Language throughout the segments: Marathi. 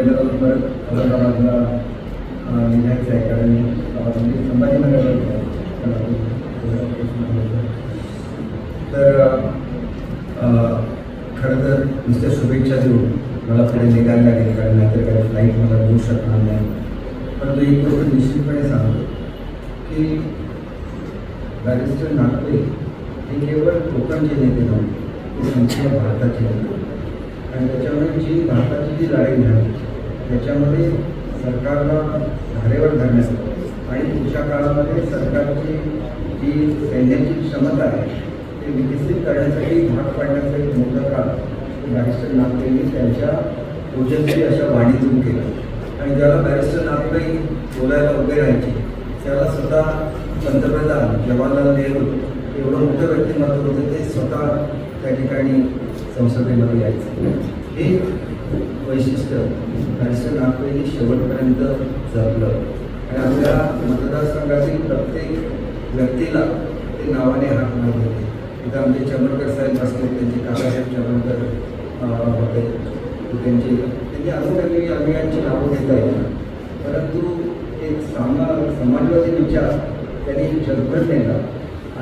मुंबईला जाऊन परत औरंगाबादला अं, निघायचं आहे कारण तर खरं तर नुसत्या शुभेच्छा देऊन मला पुढे निघायला लागेल कारण नाहीतर काही फ्लाईट मला देऊ शकणार नाही. परंतु एक गोष्ट निश्चितपणे सांगतो की बॅरिस्टर नागवे हे केवळ कोकणचे नेते नव्हते ते संपूर्ण भारताचे नेते आणि त्याच्यामुळे जी भारताची जी लढाई झाली त्याच्यामध्ये सरकारला धारेवर धरण्यात आणि पुढच्या काळामध्ये सरकारची जी सैन्याची क्षमता आहे ते विकसित करण्यासाठी भाग पाडण्याचं एक मोठं काम बॅरिस्टर नागपेंनी त्यांच्या ओजस्वी अशा वाणीतून केलं. आणि ज्याला बॅरिस्टर नागवे बोलायला उभे राहायचे त्याला स्वतः पंतप्रधान जवाहरलाल नेहरू एवढं मोठं व्यक्तिमत्व होतं ते स्वतः त्या ठिकाणी संसदेमध्ये यायचे. हे वैशिष्ट्य. बॅरिस्टर नागवेंनी शेवटपर्यंत जपलं. आणि आपल्या मतदारसंघातील प्रत्येक व्यक्तीला ते नावाने हात मारत होते. इथं आमचे चंद्रकर साहेब असले त्यांचे काकासाहेब चंद्रकर होते. त्यांचे त्यांची असं काही अभियांची नावं घेता येईल परंतु एक सामा समाजवादी विचार त्यांनी जगभर नेला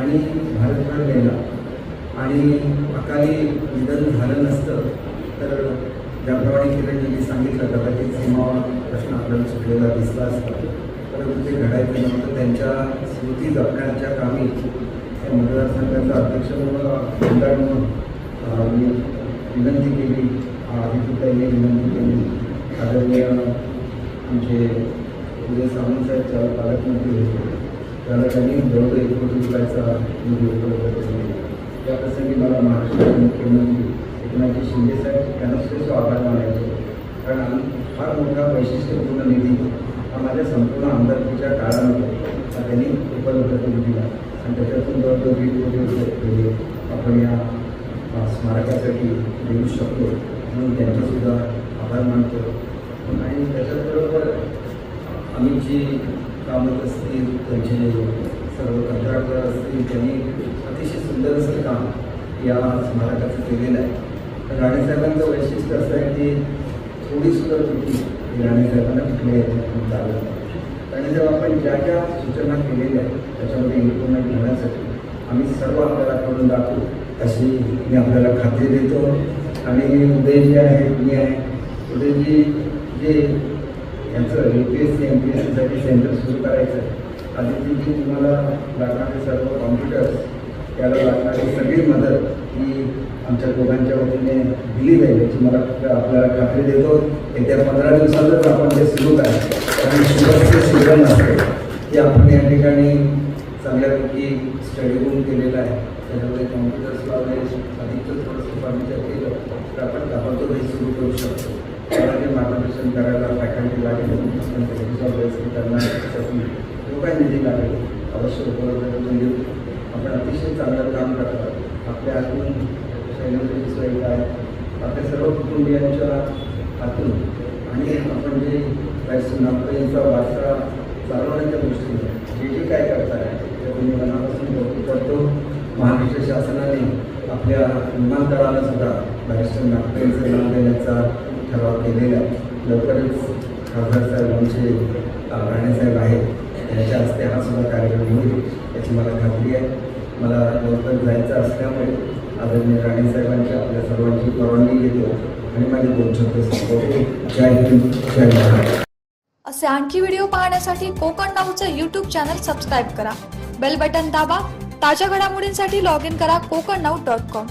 आणि भारतभर नेला. आणि अकाली निधन झालं नसतं तर ज्याप्रमाणे किरण यांनी सांगितलं कदाचित सीमावर प्रश्न आपल्याला सुटलेला दिसला असता. परंतु ते घडायचं नव्हतं. त्यांच्या स्मृती जपण्याच्या कामी त्या मतदारसंघाचा अध्यक्ष म्हणून आमदार म्हणून मी विनंती केली. आदित्यताईने विनंती केली. आदरणीय आमचे उदय सावंत साहेब पालकमंत्री होते. त्याला त्यांनी जवळजवळ एक कोटी रुपयाचा निधी उपलब्ध केला त्या प्रसंगी मला महाराष्ट्राचे मुख्यमंत्री एकनाथजी शिंदे साहेब यांना सुद्धा आभार मानायचे कारण फार मोठा वैशिष्ट्यपूर्ण निधी हा माझ्या संपूर्ण आमदारकीच्या काळामध्ये हा त्यांनी उपलब्ध करून दिला. आणि त्याच्यातून जवळजवळ दीड कोटी रुपये केले. आपण या स्मारकासाठी देऊ शकतो. म्हणून त्यांचासुद्धा आभार मानतो. आणि त्याच्याचबरोबर आम्ही जी कामत असतील त्यांचे सर्व कंत्राटदार असतील त्यांनी अतिशय सुंदर असं काम या स्मारकाचं केलेलं आहे. तर राणेसाहेबांचं वैशिष्ट्य असं आहे की थोडी सुद्धा चुकी ही राणेसाहेबांना कुठल्याही याच्यातून चालत आणि जेव्हा आपण ज्या ज्या सूचना केलेल्या आहेत त्याच्यामध्ये इम्प्रुव्हमेंट घेण्यासाठी आम्ही सर्व आपल्याला करून दाखवू अशी मी आपल्याला खात्री देतो. आणि उदय जे आहे मी आहे. उदयजी जे यांचं U P S C M P S सीसाठी सेंटर सुरू करायचं आहे तिथे तुम्हाला लागणारे सर्व कॉम्प्युटर्स त्याला लागणारी सगळी मदत ही आमच्या दोघांच्या वतीने दिली जाईल. याची मला आपल्याला खात्री देतो. येत्या पंधरा दिवसातच आपण जे सुरू आहे आणि शुभस्य सीझन असते ते आपण या ठिकाणी चांगल्यापैकी स्टडी रूम केलेला आहे. त्याच्यामध्ये कॉम्प्युटर्स लावले अधिकच थोडंसं फर्निचर केलं तर आपण ताबडतोब हे सुरू करू शकतो. त्याला मार्गदर्शन करायला फॅकल्टी लागेल. त्यांना लोकांनी जी लागेल अवश्य उपलब्ध करून देऊ. आपण अतिशय चांगलं काम करतात आपल्या हातून शैलेंद्रची सोय आपल्या सर्व कुटुंबियांच्या हातून आणि आपण जे काही नागपूरचा वारसा चालवण्याच्या दृष्टीने जे जे काय करताय ते तुम्ही मनापासून कौतुक करतो. महाराष्ट्र शासनाने आपल्या विमानतळाला सुद्धा बॅरिस्टर नागपूरचं नाव देण्याचा ठराव केलेला लवकरच खासदार साहेब आमचे राणेसाहेब आहेत. त्यांच्या हस्ते हा सुद्धा कार्यक्रम होईल याची मला खात्री आहे. मला लवकर जायचं असल्यामुळे आदरणीय राणे साहेबांची आपल्या सर्वांची परवानगी घेतो आणि माझे दोन शब्द सांगतो. जय हिंद जय महाराष्ट्र. असे आणखी व्हिडिओ पाहण्यासाठी कोकण नाऊचं यूट्यूब चॅनल सबस्क्राईब करा. बेल बटन दाबा ताज्या घडामोडींसाठी लॉग इन करा कोकण नाऊ डॉट कॉम